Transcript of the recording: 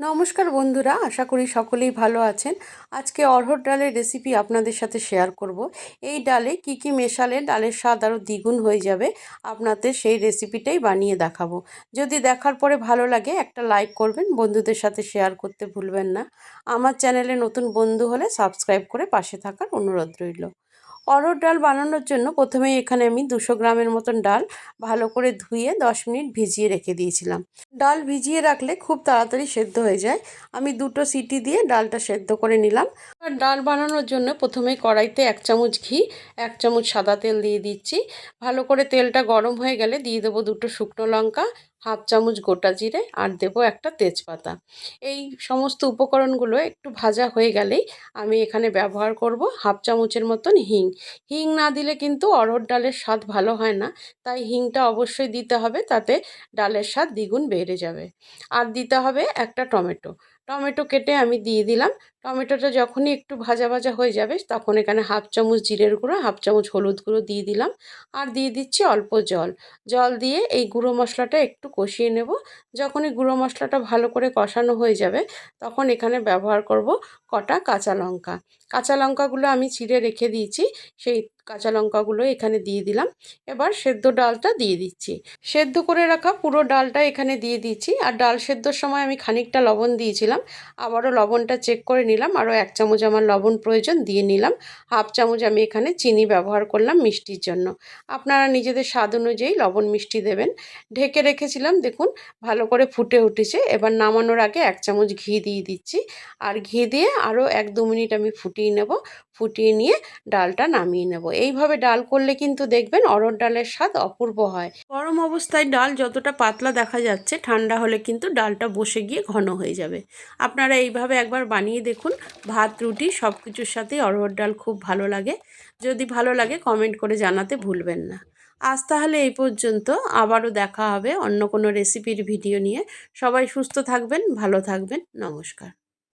নমস্কার বন্ধুরা, আশা করি সকলেই ভালো আছেন। আজকে অরহর ডালের রেসিপি আপনাদের সাথে শেয়ার করব। এই ডালে কি কি মেশালে ডালের স্বাদ আরও দ্বিগুণ হয়ে যাবে, আপনাদের সেই রেসিপিটাই বানিয়ে দেখাবো। যদি দেখার পরে ভালো লাগে, একটা লাইক করবেন, বন্ধুদের সাথে শেয়ার করতে ভুলবেন না। আমার চ্যানেলে নতুন বন্ধু হলে সাবস্ক্রাইব করে পাশে থাকার অনুরোধ রইল। অরহর ডাল বানানোর জন্য প্রথমেই এখানে আমি দুশো গ্রামের মতন ডাল ভালো করে ধুয়ে দশ মিনিট ভিজিয়ে রেখে দিয়েছিলাম। ডাল ভিজিয়ে রাখলে খুব তাড়াতাড়ি সেদ্ধ হয়ে যায়। আমি দুটো সিটি দিয়ে ডালটা সেদ্ধ করে নিলাম। আর ডাল বানানোর জন্য প্রথমে কড়াইতে এক চামচ ঘি, এক চামচ সাদা তেল দিয়ে দিচ্ছি। ভালো করে তেলটা গরম হয়ে গেলে দিয়ে দেবো দুটো শুকনো লঙ্কা হাফ চামচ গোটা জিরে আর দেবো একটা তেজপাতা। এই সমস্ত উপকরণগুলো একটু ভাজা হয়ে গেলেই আমি এখানে ব্যবহার করব হাফ চামচের মতন হিং। হিং না দিলে কিন্তু অরহর ডালের স্বাদ ভালো হয় না, তাই হিংটা অবশ্যই দিতে হবে তাতে ডালের স্বাদ দ্বিগুণ বেড়ে যাবে। আর দিতে হবে একটা টমেটো। টমেটো কেটে আমি দিয়ে দিলাম। টমেটোটা যখনই একটু ভাজা ভাজা হয়ে যাবে, তখন এখানে হাফ চামচ জিরের গুঁড়ো, হাফ চামচ হলুদ গুঁড়ো দিয়ে দিলাম। আর দিয়ে দিচ্ছি অল্প জল। জল দিয়ে এই গুঁড়ো মশলাটা একটু কষিয়ে নেব। যখনই গুঁড়ো মশলাটা ভালো করে কষানো হয়ে যাবে, তখন এখানে ব্যবহার করব কটা কাঁচা লঙ্কা। কাঁচা লঙ্কাগুলো আমি ছিঁড়ে রেখে দিয়েছি, সেই কাঁচা লঙ্কাগুলো এখানে দিয়ে দিলাম। এবার সেদ্ধ ডালটা দিয়ে দিচ্ছি। সেদ্ধ করে রাখা পুরো ডালটা এখানে দিয়ে দিচ্ছি। আর ডাল সেদ্ধর সময় আমি খানিকটা লবণ দিয়েছিলাম। আবারও লবণটা চেক করে নিলাম। আরও এক চামচ আমার লবণ প্রয়োজন দিয়ে নিলাম। হাফ চামচ আমি এখানে চিনি ব্যবহার করলাম মিষ্টির জন্য। আপনারা নিজেদের স্বাদ অনুযায়ী লবণ মিষ্টি দেবেন। ঢেকে রেখেছিলাম, দেখুন, ভালো করে ফুটে উঠেছে। এবার নামানোর আগে এক চামচ ঘি দিয়ে দিচ্ছি। আর ঘি দিয়ে আরও এক দু মিনিট আমি ফুটিয়ে নেব। ফুটিয়ে নিয়ে ডালটা নামিয়ে নেব। এইভাবে ডাল করলে কিন্তু দেখবেন অরহর ডালের স্বাদ অপূর্ব হয়। গরম অবস্থায় ডাল যতটা পাতলা দেখা যাচ্ছে, ঠান্ডা হলে কিন্তু ডালটা বসে গিয়ে ঘন হয়ে যাবে। আপনারা এইভাবে একবার বানিয়ে দেখুন। ভাত, রুটি সব কিছুর সাথেই অরহর ডাল খুব ভালো লাগে। যদি ভালো লাগে কমেন্ট করে জানাতে ভুলবেন না। আজ তাহলে এই পর্যন্ত। আবারও দেখা হবে অন্য কোনো রেসিপির ভিডিও নিয়ে। সবাই সুস্থ থাকবেন, ভালো থাকবেন। নমস্কার।